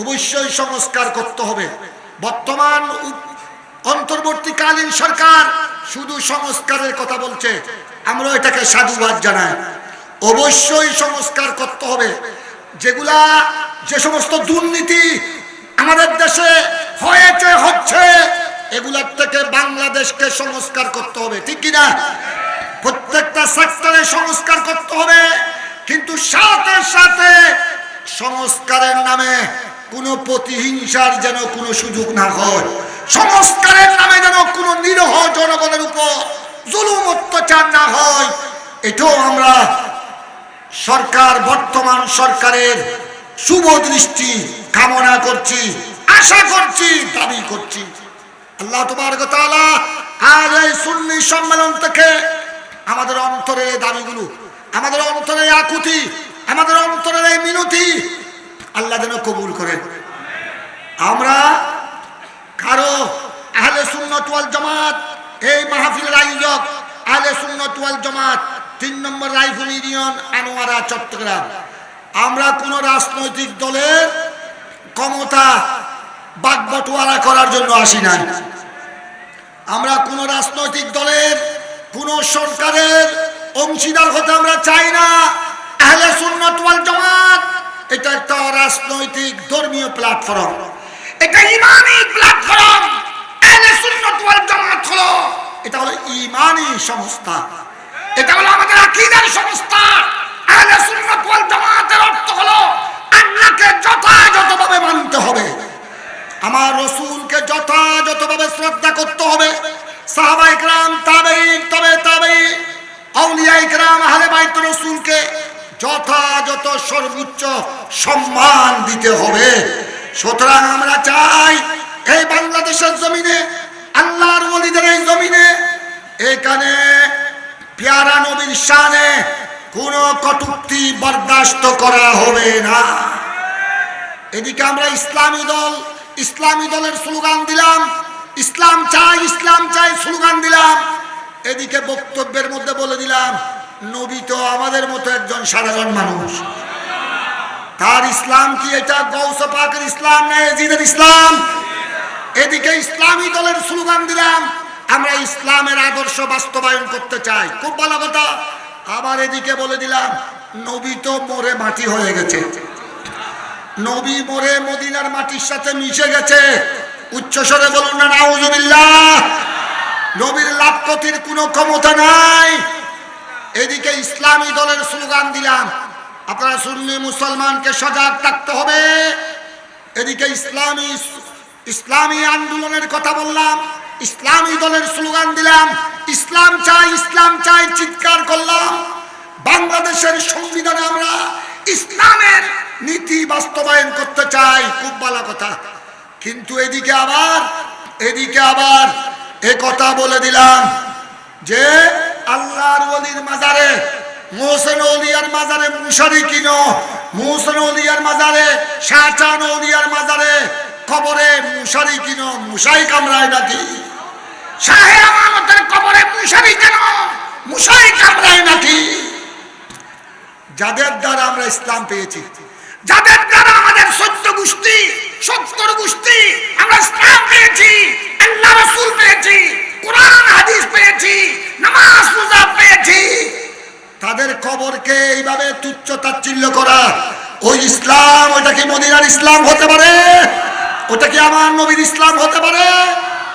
অবশ্যই সংস্কার করতে হবে। বর্তমান অন্তর্বর্তীকালীন সরকার শুধু সংস্কারের কথা বলছে। আমরা এটাকে সাধুবাদ জানাই। অবশ্যই সংস্কার করতে হবে। যেগুলা যে সমস্ত দুর্নীতি আমাদের দেশে হয়েছে, হচ্ছে, এগুলার থেকে বাংলাদেশকে সংস্কার করতে হবে। ঠিক কিনা? প্রত্যেকটা সেক্টরে সংস্কার করতে হবে। কিন্তু সাথে সাথে সংস্কারের নামে কোনো প্রতিহিংসার যেন কোনো সুযোগ না হয়। সংস্কারের নামে যেন কোনো নিরহ জনগণের উপর জুলুম অত্যাচার না হয়। এটাও আমরা সরকার, বর্তমান সরকারের শুভ দৃষ্টি কামনা করছি, আশা করছি, দাবি করছি। আল্লাহ তোমার তাআলা আর এই সুন্নি সম্মেলন থেকে আমাদের অন্তরের দাবিগুলো, আমাদের অন্তরের আকুতি, আমাদের অন্তরের এই মিনতি আল্লাহ যেন কবুল করেন। আমরা কারও আহলে সুন্নত ওয়াল জামাত, এই মাহফিলের আয়োজক আহলে সুন্নত ওয়াল জামাত, তিন নম্বর রাইফেল ইউনিয়ন, আনোয়ারা, চট্টগ্রাম। আমরা কোন রাজনৈতিক দলের ক্ষমতা বাগবটোয়ারা করার জন্য আসি নাই। আমরা কোন রাজনৈতিক দলের, কোন সরকারের অংশীদার হতে আমরা চাই না। আহলে সুন্নত ওয়াল জামাত এটা একটা রাজনৈতিক ধর্মীয় প্ল্যাটফর্ম এটা ইমানি প্ল্যাটফর্ম এটা হলো সংস্থা। এটা আমাদের সংস্থা। অর্থ হলো যথাযথভাবে মানতে হবে। আমার রসুলকে যথাযথভাবে শ্রদ্ধা করতে হবে। তবে রসুলকে যথাযথ সর্বোচ্চ সম্মান দিতে হবে। সুতরাং আমরা চাই এই বাংলাদেশের জমিনে, আল্লাহর ওলিদের এই জমিনে, এখানে পেয়ারা নবীর শানে কোন কটুক্তি বরদাস্ত করা হবে না। এদিকে আমরা ইসলামী দল, ইসলামী দলের স্লোগান দিলাম, ইসলাম চাই ইসলাম চাই, স্লোগান দিলাম। এদিকে বক্তব্যের মধ্যে বলে দিলাম নবী তো আমাদের মতো একজন সাধারণ মানুষ। তার ইসলাম কি এটা? গৌস পাকের ইসলাম না ইসলাম? এদিকে ইসলামী দলের স্লোগান দিলাম, আমরা ইসলামের আদর্শ বাস্তবায়ন করতে চাই। খুব ভালো কথা। আবার এদিকে বলে দিলাম, নবী তো মরে মাটি হয়ে গেছে। নবী মরে মদিনার মাটির সাথে মিশে গেছে। উচ্চস্বরে বলুন না নবীর লাভ ক্ষতির কোনো ক্ষমতা নাই। এদিকে ইসলামী দলের স্লোগান দিলাম। আপনারা সুন্নি মুসলমানকে সজাগ থাকতে হবে। এদিকে ইসলামী ইসলামী আন্দোলনের কথা বললাম, ইসলামী দলের স্লোগান দিলাম, ইসলাম চাই ইসলাম চাই চিৎকার করলাম। বাংলাদেশের সংবিধানে আমরা ইসলামের নীতি বাস্তবায়ন করতে চাই, খুব ভালো কথা। কিন্তু এদিকে আবার এদিকে আবার এ কথা বলে দিলাম যে আল্লাহর ওলির মাজারে। মোহসেন ওলিয়ার মাজারে মুশারি কিনো। মোহসেন ওলিয়ার মাজারে শাহচান ওলিয়ার মাজারে কবরে মুশারি কিনো। মুশাই কামড়ায় নাকি? কেন? কামড়ায় নাকি? যাদের দ্বারা আমরা ইসলাম পেয়েছি, যাদের দ্বারা আমাদের সত্য গোষ্ঠী সত্তর গোষ্ঠী আমরা ইসলাম পেয়েছি আল্লাহ রসুল পেয়েছি কোরআন হাদিস পেয়েছি নামাজ রোজা পেয়েছি তাদের কবরকে এইভাবে তুচ্ছ তাচ্ছিল্য করা? ওই ইসলাম, ওইটা কি মদিনার ইসলাম হতে পারে? ওটা কি আমার নবীর ইসলাম হতে পারে?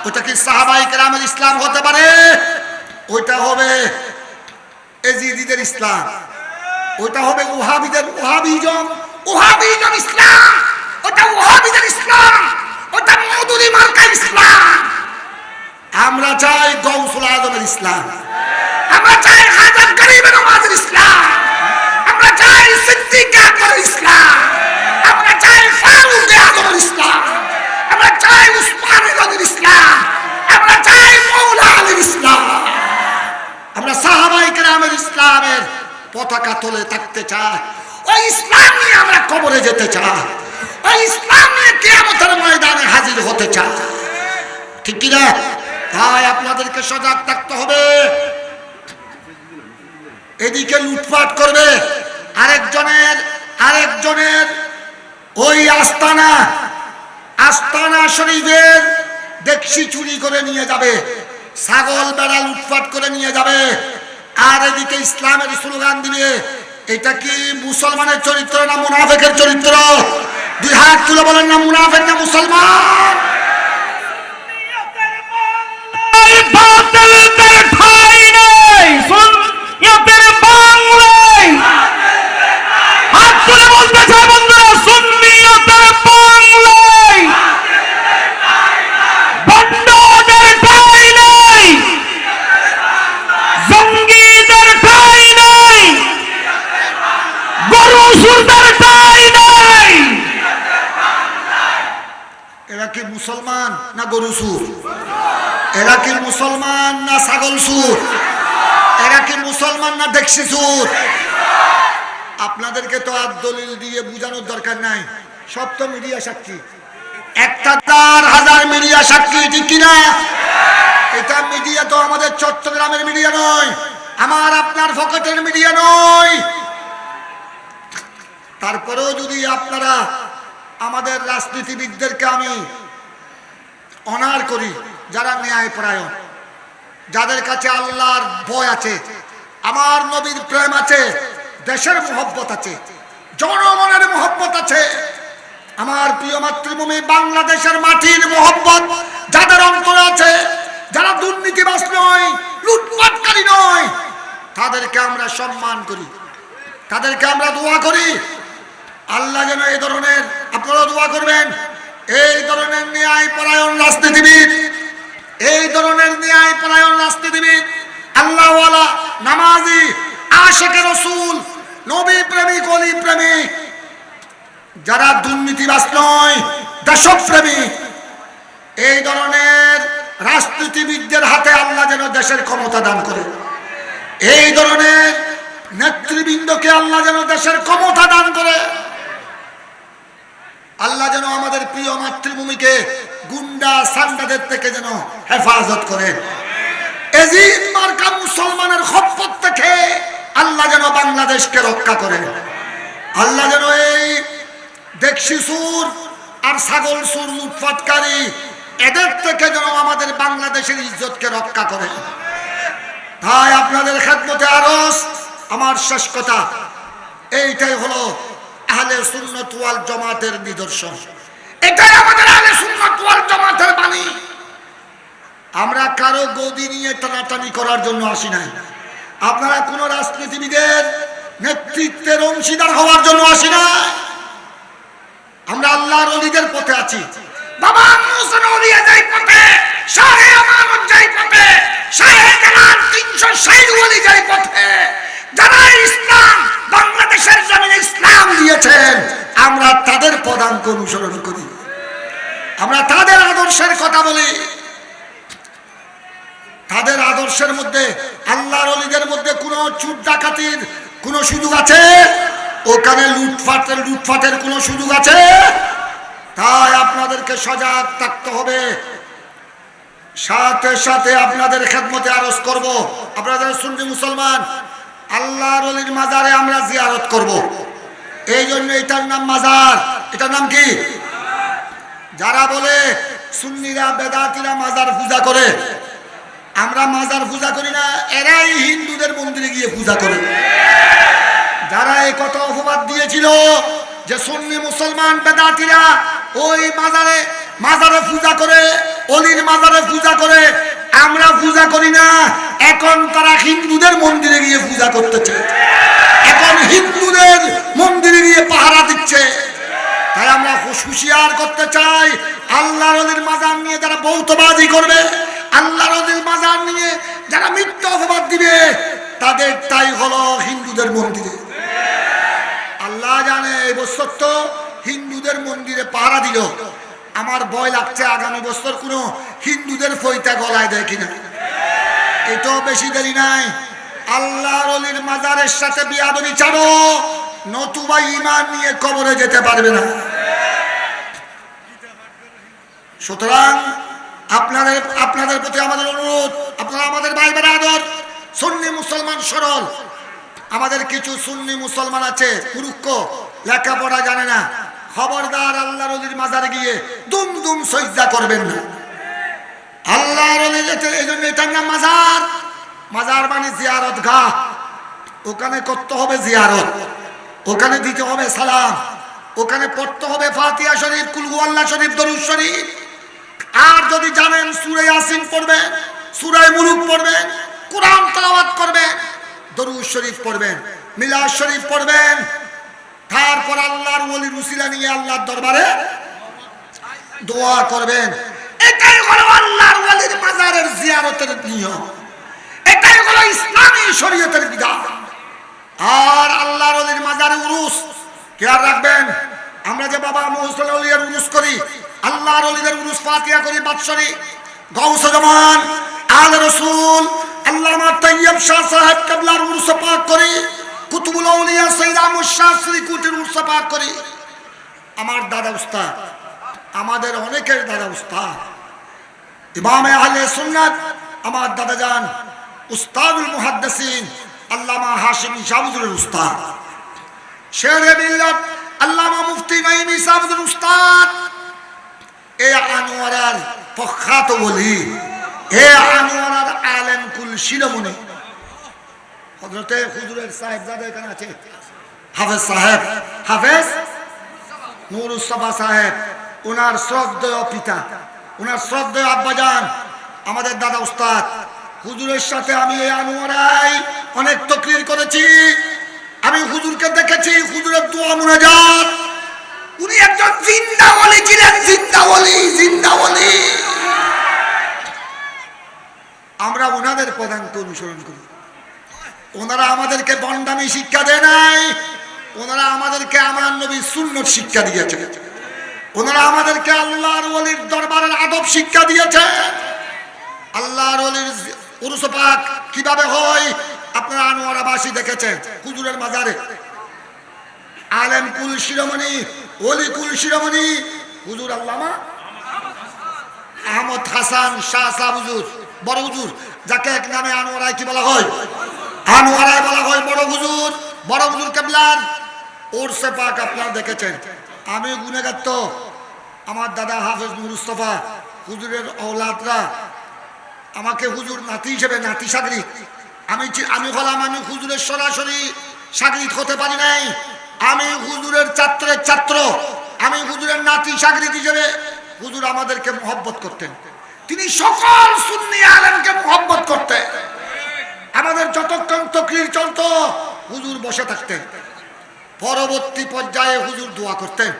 ওটা কি সাহাবাই কেরামের ইসলাম হতে পারে? ওইটা হবে এজিদিদের ইসলাম। ওইটা হবে ওহাবিদের ওহাবিজম ওহাবিজম ইসলাম। ওটা ওহাবিদের ইসলাম। ওটা মধুরি মার্কা ইসলাম। আমরা চাই গৌসুল আজমের ইসলাম। আমরা চাই হাজার গরিবের ইসলাম। পতাকা তোলে থাকতে চাই ওই ইসলাম নিয়ে আমরা কবরে যেতে চাই। ওই ইসলাম নিয়ে কেয়ামতের ময়দানে হাজির হতে চাই। ঠিক কিনা? তাই আপনাদেরকে সজাগ থাকতে হবে। এদিকে লুটপাট করবে আরেকজনের আরেকজনের। ওই আস্তানা আস্তানা শরীফের দেখছি চুরি করে নিয়ে যাবে। ছাগল বেড়া লুটপাট করে নিয়ে যাবে। আর এদিকে ইসলামের স্লোগান দিবে এটা কি মুসলমানের চরিত্র না মুনাফেকের চরিত্র? দুই হাত তুলে বলেন না মুনাফেক না মুসলমান? ভাই সুন্নিয়তের বাংলায় হাত তুলে বলতে চাই বন্ধুরা সুন্নিয়তের বাংলায় বন্ডদের ঠাঁই নেই জঙ্গিদের ঠাঁই নেই গরু সুরদের ঠাঁই নেই এরা কি মুসলমান না গরু সুর এরা মুসলমান না ছাগল সুর? এরা মুসলমান না দেখছি সুর? আপনাদেরকে তো আর দিয়ে বুঝানোর দরকার নাই। সব তো মিডিয়া সাক্ষী। একটা চার হাজার মিডিয়া সাক্ষী, ঠিক কিনা? এটা মিডিয়া তো আমাদের চট্টগ্রামের মিডিয়া নয়, আমার আপনার ফকেটের মিডিয়া নয়। তারপরেও যদি আপনারা আমাদের রাজনীতিবিদদেরকে আমি অনার করি যারা ন্যায় পরায়ণ। যাদের কাছে আল্লাহর ভয় আছে, আমার নবীর প্রেম আছে, দেশের মোহব্বত আছে, জনগণের মোহব্বত আছে, আমার প্রিয় মাতৃভূমি বাংলাদেশের মাটির মোহব্বত যাদের অন্তরে আছে, যারা দুর্নীতিবাস নয়, লুটপাটকারী নয়, তাদেরকে আমরা সম্মান করি, তাদেরকে আমরা দোয়া করি। আল্লাহ যেন এই ধরনের আপনারা দোয়া করবেন। এই ধরনের ন্যায় পরায়ণ রাজনীতিবিদ, এই ধরনের ন্যায় পরায়ণ রাজনীতিবিদ, আল্লাহওয়ালা, নামাজি, আশেখ রসুল, নবী প্রেমিক, অলি প্রেমিক, যারা দুর্নীতিবাস নয় দেশক দেশপ্রেমিক, এই ধরনের রাজনীতিবিদদের হাতে আল্লাহ যেন দেশের ক্ষমতা দান করে। এই ধরনের নেতৃবৃন্দকে আল্লাহ যেন দেশের ক্ষমতা দান করে। আল্লাহ যেন আমাদের প্রিয় মাতৃভূমিকে গুন্ডা সান্ডাদের থেকে যেন হেফাজত করে। মুসলমানের খপ্পত থেকে আল্লাহ যেন বাংলাদেশকে রক্ষা করে। আল্লাহ যেন এই দেখছি সুর আর ছাগল সুর লুটপাটকারী এদের থেকে যেন আমাদের বাংলাদেশের ইজ্জতকে রক্ষা করে। তাই আপনাদের খেদমতে আরস আমার শেষ কথা, এইটাই হলো আহলে সুন্নত ওয়াল জামাতের নিদর্শন। এটাই আমাদের আহলে সুন্নত ওয়াল জামাতের বাণী। আমরা কারও গদি নিয়ে টানাটানি করার জন্য আসি নাই। আপনারা কোন রাজনীতিবিদের নেতৃত্বের অংশীদার হওয়ার জন্য আসি না আমরা আল্লাহর অলিদের পথে আছি। বাবা মুসন অলিয়া যাই পথে শাহে আমানত যাই পথে শাহে তিনশো ষাট অলি যাই পথে যারা ইসলাম, বাংলাদেশের জমিনে ইসলাম দিয়েছেন, আমরা তাদের পদাঙ্ক অনুসরণ করি। আমরা তাদের আদর্শের কথা বলি। তাদের আদর্শের মধ্যে, আল্লাহর অলিদের মধ্যে কোনো চুট ডাকাতির কোনো সুযোগ আছে? ওখানে লুটফাটের লুটফাটের কোনো সুযোগ আছে? তাই আপনাদেরকে সজাগ থাকতে হবে। সাথে সাথে আপনাদের খেদমতে আরজ করব। আপনাদের সুন্নি মুসলমান আল্লাহর অলির মাজারে আমরা জিয়ারত করব। এই জন্য এটার নাম মাজার। এটার নাম কি? যারা বলে সুন্নিরা, বেদাতিরা মাজার পূজা করে, আমরা মাজার পূজা করি না, এরাই হিন্দুদের মন্দিরে গিয়ে পূজা করে। যারা এই কথা অপবাদ দিয়েছিল যে সুন্নি মুসলমান, বেদাতিরা ওই মাজারে মাজারে পূজা করে অলির মাজারে পূজা করে, আমরা পূজা করি না। এখন তারা হিন্দুদের মন্দিরে গিয়ে পূজা করতেছে। এখন হিন্দুদের মন্দিরে গিয়ে পাহারা দিচ্ছে। তাই আমরা হুঁশিয়ার করতে চাই, আল্লাহ রলির মাজার নিয়ে যারা বৌতবাজি করবে, আল্লাহ রলির মাজার নিয়ে যারা মিথ্যা অপবাদ দিবে, তাদের তাই হলো হিন্দুদের মন্দিরে। আল্লাহ জানে এই বছর তো হিন্দুদের মন্দিরে পাহারা দিল। আমার ভয় লাগছে আগামী বছর কোনো হিন্দুদের ফইতা গলায় দেয় কিনা। এটাও বেশি দেরি নাই। আল্লাহ রলির মাজারের সাথে বিয়াদবি ছাড়ো, নতুবা ইমান নিয়ে কবরে যেতে পারবে না। সুতরাং আপনাদের আপনাদের প্রতি আমাদের অনুরোধ, আপনারা আমাদের ভাই আদর, সুন্নি মুসলমান সরল। আমাদের কিছু সুন্নি মুসলমান আছে পুরুক্ষ লেখাপড়া জানে না। খবরদার আল্লাহ রলির মাজারে গিয়ে দুম দুম সজ্জা করবেন না। আল্লাহ রলির এতে- এই জন্য মাজার। মাজার মানে জিয়ারত গা। ওখানে করতে হবে জিয়ারত। ওখানে দিতে হবে সালাম। ওখানে পড়তে হবে ফাতিহা শরীফ কুলহু আল্লাহ শরীফ, দরুদ শরীফ। আর যদি জানেন সুরে আসিন পড়বেন সুরায় মুলুক পড়বেন কোরআন তেলাওয়াত করবেন দরুদ শরীফ পড়বেন, মিলাদ শরীফ পড়বেন। তারপর আল্লাহর ওলির উসিলা নিয়ে আল্লাহর দরবারে দোয়া করবেন। এটাই হলো আল্লাহর ওলির মাজারের জিয়ারতের নিয়ম। এটাই হলো ইসলামী শরীয়তের বিধান। আর আল্লাহর ওলির মাজারে উরুস। খেয়াল রাখবেন, আমরা যে বাবা মহসুল অলিয়ার উরুস করি, আল্লাহর ওলিদের উরুস ফাতিহা করি বাৎসরি গৌস জামান আল রসুল, আল্লামা তৈয়ব শাহ সাহেব কাবলার উরুস পাক করি, কুতুবুল আউলিয়া সৈয়দ আহমদ শাহ শ্রীকুটির উরুস পাক করি। আমার দাদা উস্তাদ, আমাদের অনেকের দাদা উস্তাদ। ইমামে আহলে সুন্নাত, আমার দাদা যান, উস্তাদুল মুহাদ্দিসিন, আল্লামা হাশিমি শাহুজুরের উস্তাদ। শেরে মিল্লাত, আল্লামা মুফতি নাইম ইসামুদ্দিন উস্তাদ। এ আনোয়ারার প্রখ্যাত বলি এ আনোয়ারার আলেম কুল শিরোমণি। হজরতে হুজুরের সাহেব যাদের এখানে আছে, হাফেজ সাহেব, হাফেজ নুরুসফা সাহেব, ওনার শ্রদ্ধেয় পিতা। ওনার শ্রদ্ধেয় আব্বাজান, আমাদের দাদা উস্তাদ, হুজুরের সাথে আমি এই আনোয়ারাই অনেক তকরির করেছি। আমি হুজুরকে দেখেছি, হুজুরের দোয়া মুনাজাত। উনি একজন জিন্দাওয়ালি ছিলেন, জিন্দাওয়ালি জিন্দাওয়ালি। আমরা ওনাদের প্রধানকে অনুসরণ করি। ওনারা আমাদেরকে বন্ডামি শিক্ষা দেয় নাই, ওনারা আমাদেরকে আমার নবী সুন্নত শিক্ষা দিয়েছে। ওনারা আমাদেরকে আল্লাহর অলির দরবারের আদব শিক্ষা দিয়েছে। আল্লাহর ওলির উরুস পাক কীভাবে হয়? আপনারা আনোয়ারাবাসী দেখেছেন হুজুরের মাজারে। আলেম কুল শিরোমণি, ওলি কুল শিরোমণি, হুজুর আল্লামা আহমদ হাসান, শাহ শাহ হুজুর, বড় হুজুর, যাকে এক নামে আনোয়ারায় কি বলা হয়? আনোয়ারায় বলা হয় বড় হুজুর বড় হুজুর কেবলার। ওরসে পাক আপনারা দেখেছেন আমি গুনেগার তো আমার দাদা হাফেজ মুস্তফা, হুজুরের ঔলাদরা, আমাকে হুজুর নাতি হিসেবে নাতি সাগরিত আমি আমি হলাম, আমি হুজুরের সরাসরি সাগরিত হতে পারি নাই। আমি হুজুরের ছাত্রের ছাত্র। আমি হুজুরের নাতি সাগরিত হিসেবে হুজুর আমাদেরকে মোহব্বত করতেন। তিনি সকল সুন্নি আলেমকে মোহব্বত করতেন। আমাদের যতক্ষণ তকরির চলতো, হুজুর বসে থাকতেন। পরবর্তী পর্যায়ে হুজুর দোয়া করতেন।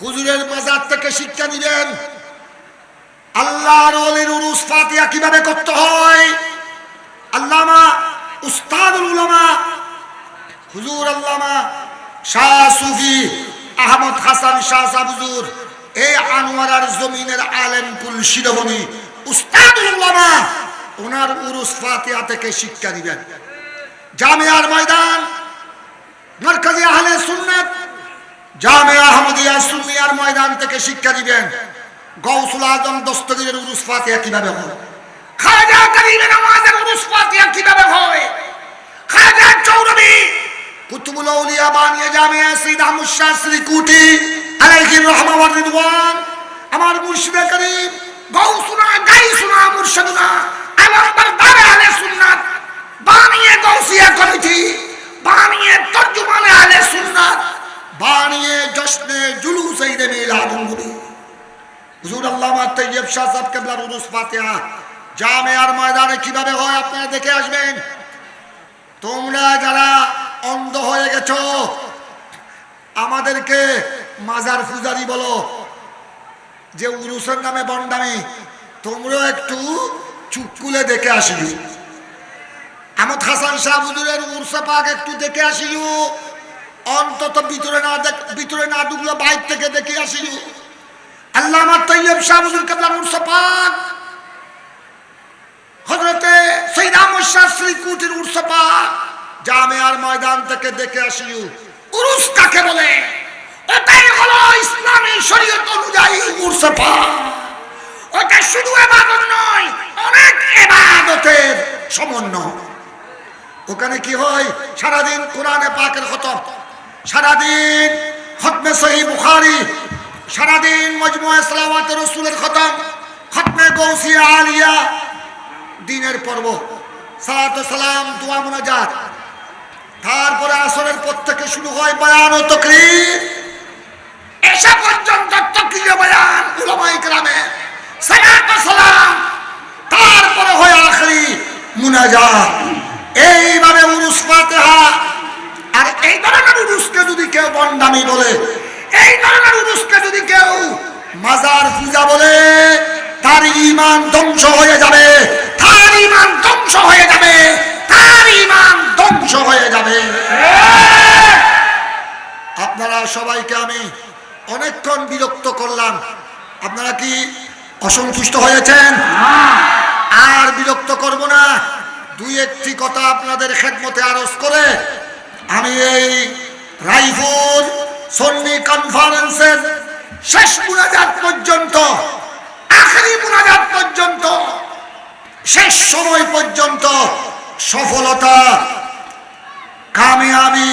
হুজুরের মাজার থেকে শিক্ষা নিবেন কীভাবে করতে হয়? আল্লামা হুজুর আল্লামা শাহ সুফি আহমদ হাসান জমিনের ওনার থেকে শিক্ষা দিবেন জামিয়ার ময়দান মার্কাজি আহলে সুন্নাত, জামে আহমদিয়া সুন্নিয়ার ময়দান থেকে শিক্ষা দিবেন। গৌসুল আজম দস্তগীরের উরুস ফাতিহা কীভাবে হয়? খাজা গরিবের নামাজের উরুস ফাতিহা কীভাবে হয়? খাজা চৌরবি, কুতুবুল আউলিয়া বানিয়ে জামিয়া সৈয়দ আহমদ শ্রীকুটি আলাইহির রহমা ওয়া রিদওয়ান। আমার মুর্শিদে করিম গৌসুনা গাইসুনা মুর্শিদুনা আমার আহলে সুন্নাত বানিয়ে গৌসিয়া কমিটি। জশ্নে কীভাবে হয় আপনারা দেখে আসবেন। তোমরা যারা অন্ধ হয়ে গেছো, আমাদেরকে মাজার ফুজারি বলো, যে উরুসের নামে বন্ডামি তোমরাও একটু চুপকুলে দেখে আসিও। আমদ হাসান শাহ হুজুরের উরসে পাক একটু দেখে আসিও। অন্তত ভিতরে না দেখ ভিতরে না ঢুকলো বাইর থেকে দেখে আসিও। আল্লাহ আমার তৈয়ব শাহ হুজুর কেবলার উরসে পাক। হজরতে সৈয়দ আহমদ শাহ শ্রীকুটির উরসে পাক। জামেয়ার ময়দান থেকে দেখে আসিও। উরুস কাকে বলে? ওটাই হলো ইসলামী শরীয়ত অনুযায়ী উরসে পাক। ওটা শুধু এবাদত নয়, অনেক এবাদতের সমন্বয়। ওখানে কি হয়? সারাদিন কোরআনে পাকের খতম। সারাদিন খতমে সহি বুখারি। সারাদিন মজমুয়া সালাওয়াত রসুলের খতম। খতমে গৌসিয়া আলিয়া। দিনের পর্ব। সালাত সালাম, দোয়া মুনাজাত। তারপরে আসরের পর থেকে শুরু হয় বয়ান ও তকরির। এসে পর্যন্ত তকরির বয়ান উলামায়ে কেরামে। সালাত সালাম, তারপরে হয় আখরি মুনাজাত। এইভাবে উরুস ফাতিহা আর এই ধরনের উরুসকে বন্ডামি বলে। এই ধরনের উরুসকে যদি কেউ মাজার পূজা বলে, তার ইমান ধ্বংস হয়ে যাবে, তার ইমান ধ্বংস হয়ে যাবে, তার ইমান ধ্বংস হয়ে যাবে। আপনারা সবাইকে আমি অনেকক্ষণ বিরক্ত করলাম। আপনারা কি অসন্তুষ্ট হয়েছেন? আর বিরক্ত করব না। দুই একটি কথা আপনাদের খেদমতে আরজ করে আমি এই রাইফুল, সন্নি কনফারেন্সের শেষ মুনাজাত পর্যন্ত, আখরি মুনাজাত পর্যন্ত, শেষ সময় পর্যন্ত সফলতা, কামিয়াবি,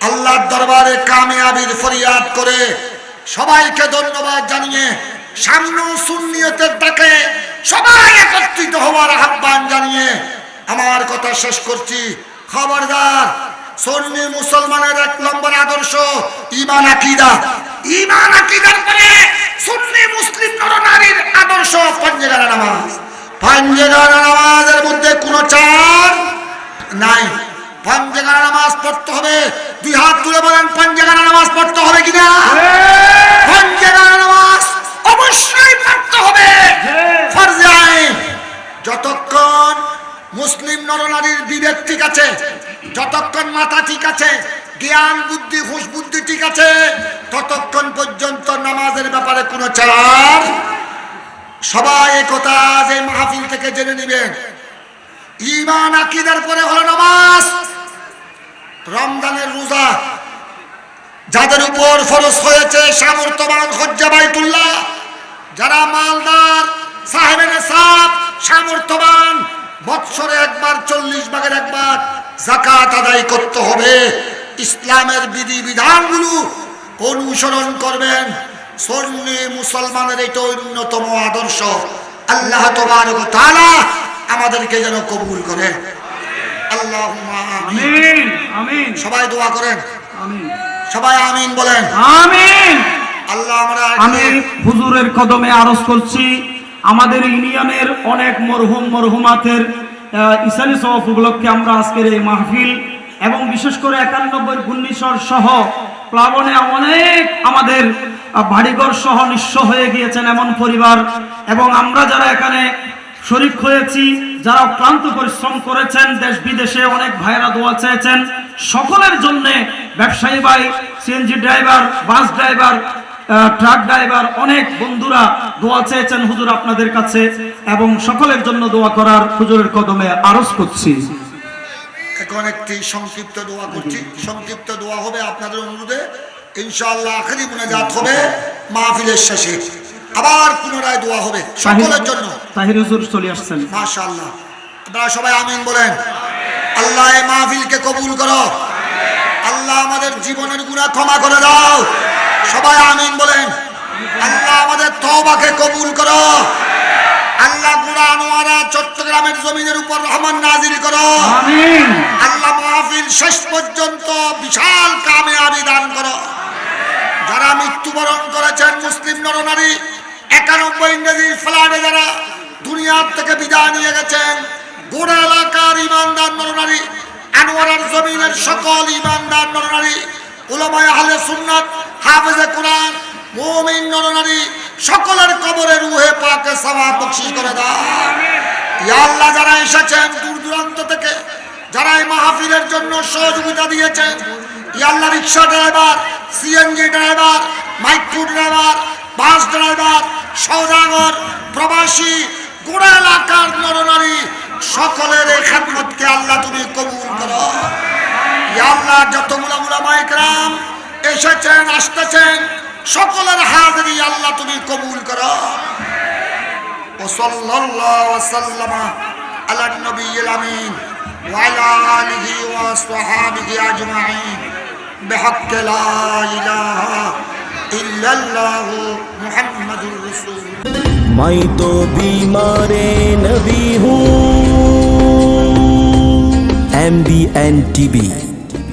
আল্লাহর দরবারে কামিয়াবির ফরিয়াদ করে সবাইকে ধন্যবাদ জানিয়ে সামনে সুন্নিয়তের ডাকে সবাই একত্রিত হওয়ার আহ্বান জানিয়ে আমার কথা শেষ করছি। খবরদার সন্নি মুসলমানের এক নম্বর আদর্শ ইমান আকিদা। ইমান আকিদার পরে সুন্নি মুসলিম নরনারীর আদর্শ পঞ্জেগারা নামাজ। পঞ্জেগারা নামাজের মধ্যে কোনো চার নাই। পঞ্জেগারা নামাজ পড়তে হবে। দুই হাত তুলে বলেন পঞ্জেগারা নামাজ পড়তে হবে কিনা? পঞ্জেগারা নামাজ অবশ্যই পড়তে হবে। ফরজে আইন। যতক্ষণ মুসলিম নরনারীর বিবেক ঠিক আছে, যতক্ষণ মাথা ঠিক আছে, জ্ঞান বুদ্ধি, হুঁশ বুদ্ধি ঠিক আছে, ততক্ষণ পর্যন্ত নামাজের ব্যাপারে কোনো চার সবাই একথা যে মাহফিল থেকে জেনে নেবেন। ইমান আকিদার পরে হলো নামাজ, রমজানের রোজা। যাদের উপর ফরজ হয়েছে সামর্থ্যবান হজ্জা বাইতুল্লাহ, যারা মালদার সাহেবের সাপ সামর্থ্যবান বৎসরে একবার চল্লিশ ভাগের একবার জাকাত আদায় করতে হবে। ইসলামের বিধি বিধানগুলো অনুসরণ করবেন। সন্নি মুসলমানের এটা অন্যতম আদর্শ। আল্লাহ তোবারক তাআলা আমাদেরকে যেন কবুল করে। আল্লাহ সবাই দোয়া করেন। সবাই আমিন বলেন। আমিন। আল্লাহ আমরা আমি হুজুরের কদমে আরজ করছি। আমাদের ইউনিয়নের অনেক মরহুম মরহুমাতের ইসানি সওয়াফ উপলক্ষে আমরা আজকের এই মাহফিল এবং বিশেষ করে একানব্বই ঘূর্ণিঝড় সহ প্লাবনে অনেক আমাদের বাড়িঘর সহ নিঃস্ব হয়ে গিয়েছেন এমন পরিবার এবং আমরা যারা এখানে শরিক হয়েছি, যারা ক্লান্ত পরিশ্রম করেছেন, দেশ বিদেশে অনেক ভাইরা দোয়া চেয়েছেন, সকলের জন্যে ব্যবসায়ী ভাই, CNG driver, bus driver truck driver অনেক বন্ধুরা দোয়া চেয়েছেন হুজুর আপনাদের কাছে এবং সকলের জন্য দোয়া করার হুজুরের কদমে আরজ করছি। এখন একটি সংক্ষিপ্ত দোয়া করছি। সংক্ষিপ্ত দোয়া হবে আপনাদের অনুরোধে। ইনশাআল্লাহ আখেরি মুনাজাত হবে মাহফিলের শেষে। আবার পুনরায় দোয়া হবে সকলের জন্য। তাহির হুজুর চলে আসছেন। মাশাআল্লাহ। আপনারা সবাই আমিন বলেন। আল্লাহ এই মাহফিলকে কবুল করো। আল্লাহ আমাদের জীবনের গুনাহ ক্ষমা করে দাও। সবাই আমিন বলেন। আল্লাহ আমাদের তবাকে কবুল করো। আল্লাহ ওয়ারা চট্টগ্রামের জমিনের উপর রহমান নাজিল করো। আল্লাহ মাহফিল শেষ পর্যন্ত বিশাল কামিয়াবি দান করো। যারা মৃত্যুবরণ করেছেন মুসলিম নরনারী একানব্বই ইংরেজির ফ্লাডে যারা দুনিয়ার থেকে বিদায় নিয়ে গেছেন গোড়া এলাকার ইমানদার নরনারী আনোয়ারার জমিনের সকল ইমানদার নরনারী উলামায়ে আহলে সুন্নাত, হাফেজে নরনারী, সকলের বকশিশ করে যারা এসেছেন দূর দূরান্ত থেকে, যারা এই মাহফিলের জন্য সহযোগিতা দিয়েছেন rickshaw driver driver micro driver, bus driver প্রবাসী গোড়া এলাকার নরনারী, সকলের আল্লাহ তুমি কবুল করো ইয়া আল্লাহ যত মুলা মুলা মাইকরাম এসেছেন আসতেছেন সকলের হাজারি আল্লাহ তুমি কবুল করো وصلى الله وسلم على النبي الأمين وعلى آله وصحابه أجمعين بحق لا إله إلا الله محمد رسول मैं तो बीमार नबी हूँ एम बी एन टीवी